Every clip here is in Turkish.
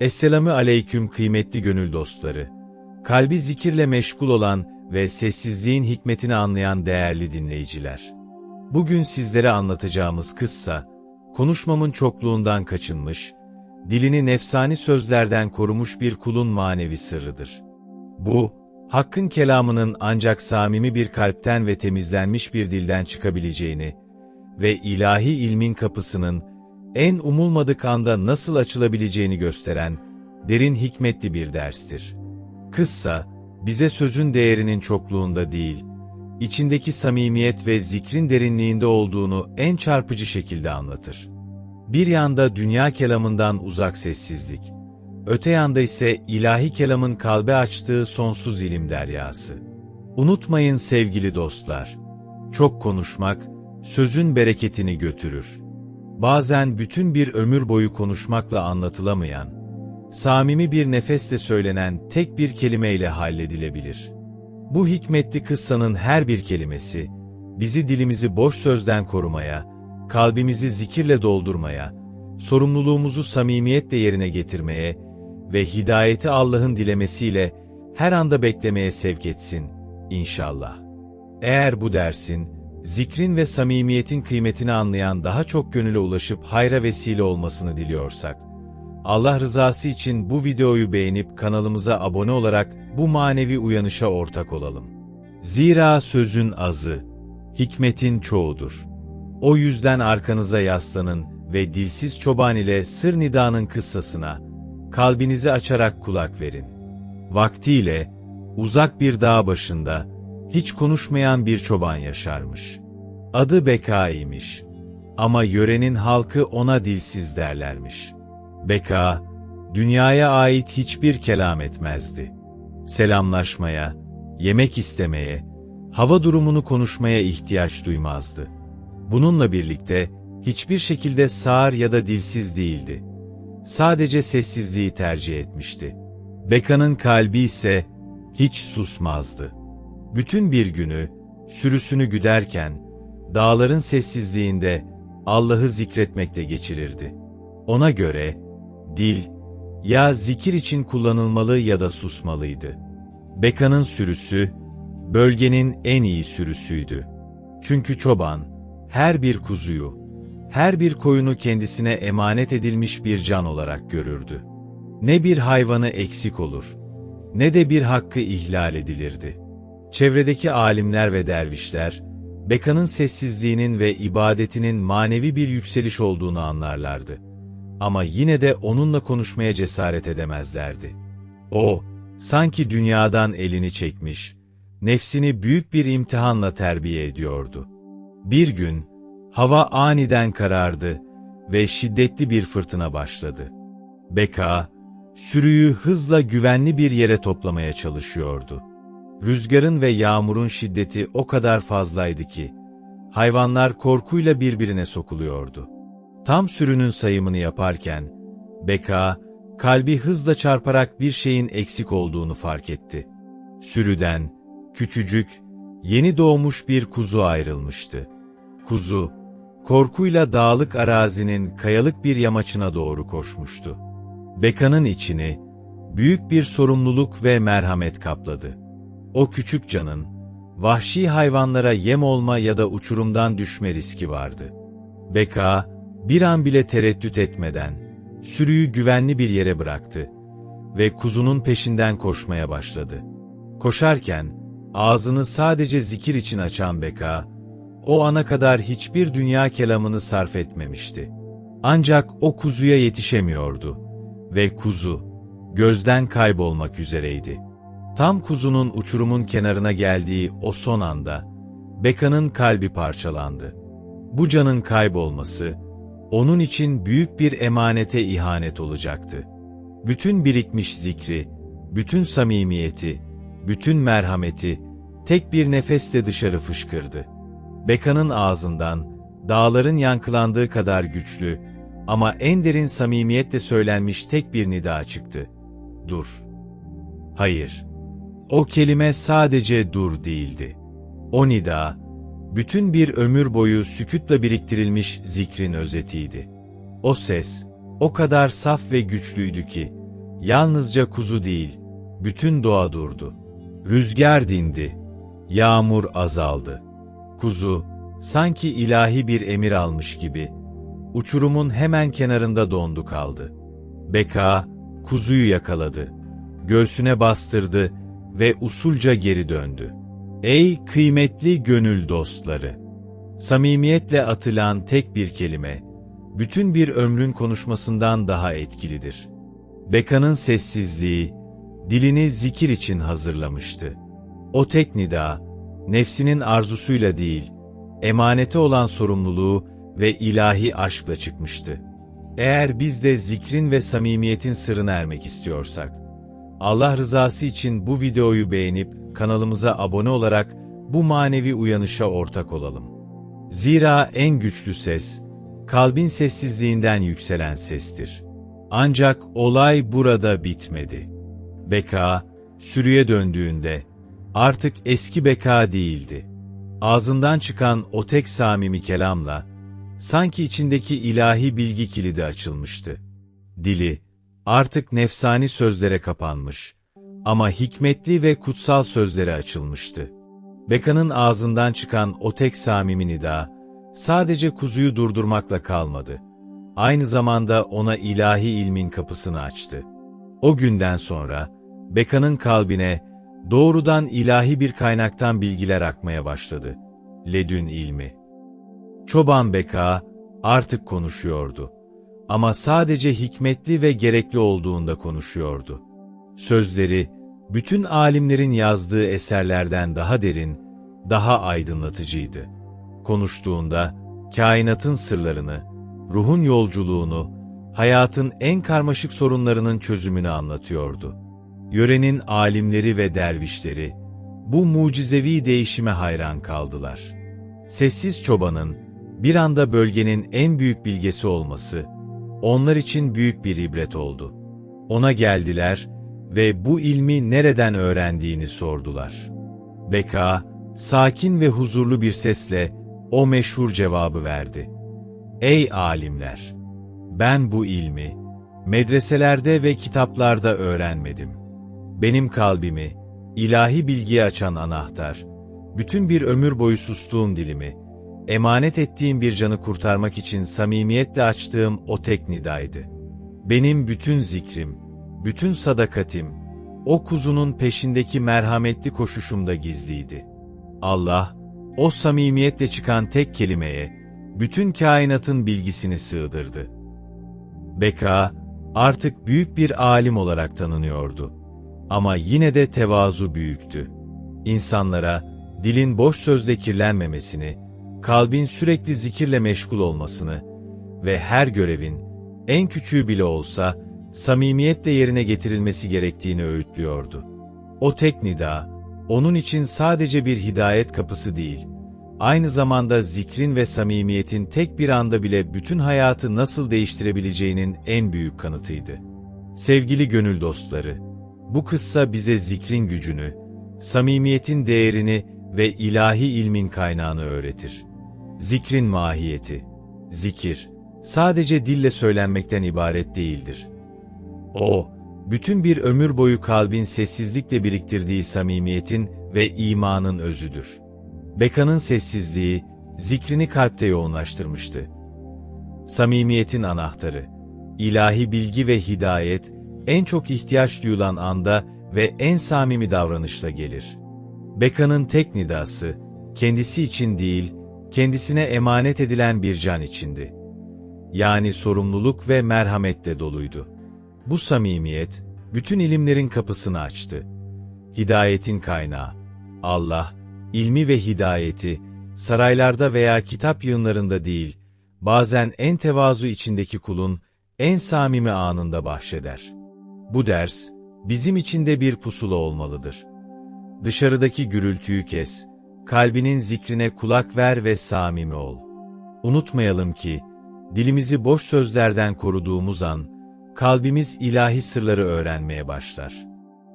Esselamü aleyküm kıymetli gönül dostları. Kalbi zikirle meşgul olan ve sessizliğin hikmetini anlayan değerli dinleyiciler. Bugün sizlere anlatacağımız kıssa, konuşmamın çokluğundan kaçınmış, dilini nefsani sözlerden korumuş bir kulun manevi sırrıdır. Bu, Hakk'ın kelamının ancak samimi bir kalpten ve temizlenmiş bir dilden çıkabileceğini ve ilahi ilmin kapısının en umulmadık anda nasıl açılabileceğini gösteren derin hikmetli bir derstir. Kıssa, bize sözün değerinin çokluğunda değil, içindeki samimiyet ve zikrin derinliğinde olduğunu en çarpıcı şekilde anlatır. Bir yanda dünya kelamından uzak sessizlik, öte yanda ise ilahi kelamın kalbe açtığı sonsuz ilim deryası. Unutmayın sevgili dostlar, çok konuşmak, sözün bereketini götürür. Bazen bütün bir ömür boyu konuşmakla anlatılamayan, samimi bir nefesle söylenen tek bir kelimeyle halledilebilir. Bu hikmetli kıssanın her bir kelimesi, bizi dilimizi boş sözden korumaya, kalbimizi zikirle doldurmaya, sorumluluğumuzu samimiyetle yerine getirmeye ve hidayeti Allah'ın dilemesiyle her anda beklemeye sevk etsin, inşallah. Eğer bu dersin, zikrin ve samimiyetin kıymetini anlayan daha çok gönüle ulaşıp hayra vesile olmasını diliyorsak, Allah rızası için bu videoyu beğenip kanalımıza abone olarak bu manevi uyanışa ortak olalım. Zira sözün azı, hikmetin çoğudur. O yüzden arkanıza yaslanın ve dilsiz çoban ile sır nidanın kıssasına, kalbinizi açarak kulak verin. Vaktiyle, uzak bir dağ başında, hiç konuşmayan bir çoban yaşarmış. Adı Beka'ymış. Ama yörenin halkı ona dilsiz derlermiş. Beka, dünyaya ait hiçbir kelam etmezdi. Selamlaşmaya, yemek istemeye, hava durumunu konuşmaya ihtiyaç duymazdı. Bununla birlikte hiçbir şekilde sağır ya da dilsiz değildi. Sadece sessizliği tercih etmişti. Beka'nın kalbi ise hiç susmazdı. Bütün bir günü, sürüsünü güderken, dağların sessizliğinde Allah'ı zikretmekle geçirirdi. Ona göre, dil, ya zikir için kullanılmalı ya da susmalıydı. Beka'nın sürüsü, bölgenin en iyi sürüsüydü. Çünkü çoban, her bir kuzuyu, her bir koyunu kendisine emanet edilmiş bir can olarak görürdü. Ne bir hayvanı eksik olur, ne de bir hakkı ihlal edilirdi. Çevredeki alimler ve dervişler, Beka'nın sessizliğinin ve ibadetinin manevi bir yükseliş olduğunu anlarlardı. Ama yine de onunla konuşmaya cesaret edemezlerdi. O, sanki dünyadan elini çekmiş, nefsini büyük bir imtihanla terbiye ediyordu. Bir gün, hava aniden karardı ve şiddetli bir fırtına başladı. Beka, sürüyü hızla güvenli bir yere toplamaya çalışıyordu. Rüzgarın ve yağmurun şiddeti o kadar fazlaydı ki, hayvanlar korkuyla birbirine sokuluyordu. Tam sürünün sayımını yaparken, Beka, kalbi hızla çarparak bir şeyin eksik olduğunu fark etti. Sürüden, küçücük, yeni doğmuş bir kuzu ayrılmıştı. Kuzu, korkuyla dağlık arazinin kayalık bir yamaçına doğru koşmuştu. Beka'nın içini, büyük bir sorumluluk ve merhamet kapladı. O küçük canın, vahşi hayvanlara yem olma ya da uçurumdan düşme riski vardı. Beka, bir an bile tereddüt etmeden, sürüyü güvenli bir yere bıraktı ve kuzunun peşinden koşmaya başladı. Koşarken, ağzını sadece zikir için açan Beka, o ana kadar hiçbir dünya kelamını sarf etmemişti. Ancak o kuzuya yetişemiyordu ve kuzu, gözden kaybolmak üzereydi. Tam kuzunun uçurumun kenarına geldiği o son anda, Beka'nın kalbi parçalandı. Bu canın kaybolması, onun için büyük bir emanete ihanet olacaktı. Bütün birikmiş zikri, bütün samimiyeti, bütün merhameti, tek bir nefeste dışarı fışkırdı. Beka'nın ağzından, dağların yankılandığı kadar güçlü ama en derin samimiyetle söylenmiş tek bir nida çıktı. Dur. Hayır. O kelime sadece dur değildi. O nida, bütün bir ömür boyu sükutla biriktirilmiş zikrin özetiydi. O ses, o kadar saf ve güçlüydü ki, yalnızca kuzu değil, bütün doğa durdu. Rüzgar dindi, yağmur azaldı. Kuzu, sanki ilahi bir emir almış gibi, uçurumun hemen kenarında dondu kaldı. Beka, kuzuyu yakaladı, göğsüne bastırdı ve usulca geri döndü. Ey kıymetli gönül dostları! Samimiyetle atılan tek bir kelime, bütün bir ömrün konuşmasından daha etkilidir. Beka'nın sessizliği, dilini zikir için hazırlamıştı. O tek nida, nefsinin arzusuyla değil, emanete olan sorumluluğu ve ilahi aşkla çıkmıştı. Eğer biz de zikrin ve samimiyetin sırrına ermek istiyorsak, Allah rızası için bu videoyu beğenip kanalımıza abone olarak bu manevi uyanışa ortak olalım. Zira en güçlü ses, kalbin sessizliğinden yükselen sestir. Ancak olay burada bitmedi. Beka, sürüye döndüğünde, artık eski Beka değildi. Ağzından çıkan o tek samimi kelamla, sanki içindeki ilahi bilgi kilidi açılmıştı. Dili, artık nefsani sözlere kapanmış ama hikmetli ve kutsal sözlere açılmıştı. Beka'nın ağzından çıkan o tek samimi nida, sadece kuzuyu durdurmakla kalmadı. Aynı zamanda ona ilahi ilmin kapısını açtı. O günden sonra, Beka'nın kalbine doğrudan ilahi bir kaynaktan bilgiler akmaya başladı. Ledün ilmi. Çoban Beka artık konuşuyordu. Ama sadece hikmetli ve gerekli olduğunda konuşuyordu. Sözleri, bütün alimlerin yazdığı eserlerden daha derin, daha aydınlatıcıydı. Konuştuğunda, kainatın sırlarını, ruhun yolculuğunu, hayatın en karmaşık sorunlarının çözümünü anlatıyordu. Yörenin alimleri ve dervişleri, bu mucizevi değişime hayran kaldılar. Sessiz çobanın, bir anda bölgenin en büyük bilgesi olması, onlar için büyük bir ibret oldu. Ona geldiler ve bu ilmi nereden öğrendiğini sordular. Beka, sakin ve huzurlu bir sesle o meşhur cevabı verdi. Ey alimler! Ben bu ilmi, medreselerde ve kitaplarda öğrenmedim. Benim kalbimi, ilahi bilgiye açan anahtar, bütün bir ömür boyu sustuğum dilimi, emanet ettiğim bir canı kurtarmak için samimiyetle açtığım o tek nidaydı. Benim bütün zikrim, bütün sadakatim, o kuzunun peşindeki merhametli koşuşumda gizliydi. Allah, o samimiyetle çıkan tek kelimeye, bütün kainatın bilgisini sığdırdı. Beka, artık büyük bir alim olarak tanınıyordu. Ama yine de tevazu büyüktü. İnsanlara, dilin boş sözle kirlenmemesini, kalbin sürekli zikirle meşgul olmasını ve her görevin, en küçüğü bile olsa, samimiyetle yerine getirilmesi gerektiğini öğütlüyordu. O tek nida, onun için sadece bir hidayet kapısı değil, aynı zamanda zikrin ve samimiyetin tek bir anda bile bütün hayatı nasıl değiştirebileceğinin en büyük kanıtıydı. Sevgili gönül dostları, bu kıssa bize zikrin gücünü, samimiyetin değerini ve ilahi ilmin kaynağını öğretir. Zikrin mahiyeti, zikir, sadece dille söylenmekten ibaret değildir. O, bütün bir ömür boyu kalbin sessizlikle biriktirdiği samimiyetin ve imanın özüdür. Beka'nın sessizliği, zikrini kalpte yoğunlaştırmıştı. Samimiyetin anahtarı, ilahi bilgi ve hidayet, en çok ihtiyaç duyulan anda ve en samimi davranışla gelir. Beka'nın tek nidası, kendisi için değil, kendisine emanet edilen bir can içindi. Yani sorumluluk ve merhametle doluydu. Bu samimiyet, bütün ilimlerin kapısını açtı. Hidayetin kaynağı, Allah, ilmi ve hidayeti, saraylarda veya kitap yığınlarında değil, bazen en tevazu içindeki kulun, en samimi anında bahşeder. Bu ders, bizim için de bir pusula olmalıdır. Dışarıdaki gürültüyü kes, kalbinin zikrine kulak ver ve samimi ol. Unutmayalım ki, dilimizi boş sözlerden koruduğumuz an, kalbimiz ilahi sırları öğrenmeye başlar.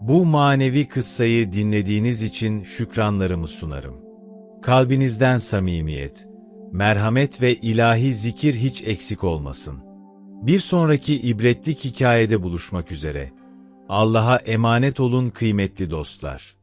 Bu manevi kıssayı dinlediğiniz için şükranlarımı sunarım. Kalbinizden samimiyet, merhamet ve ilahi zikir hiç eksik olmasın. Bir sonraki ibretlik hikayede buluşmak üzere. Allah'a emanet olun kıymetli dostlar.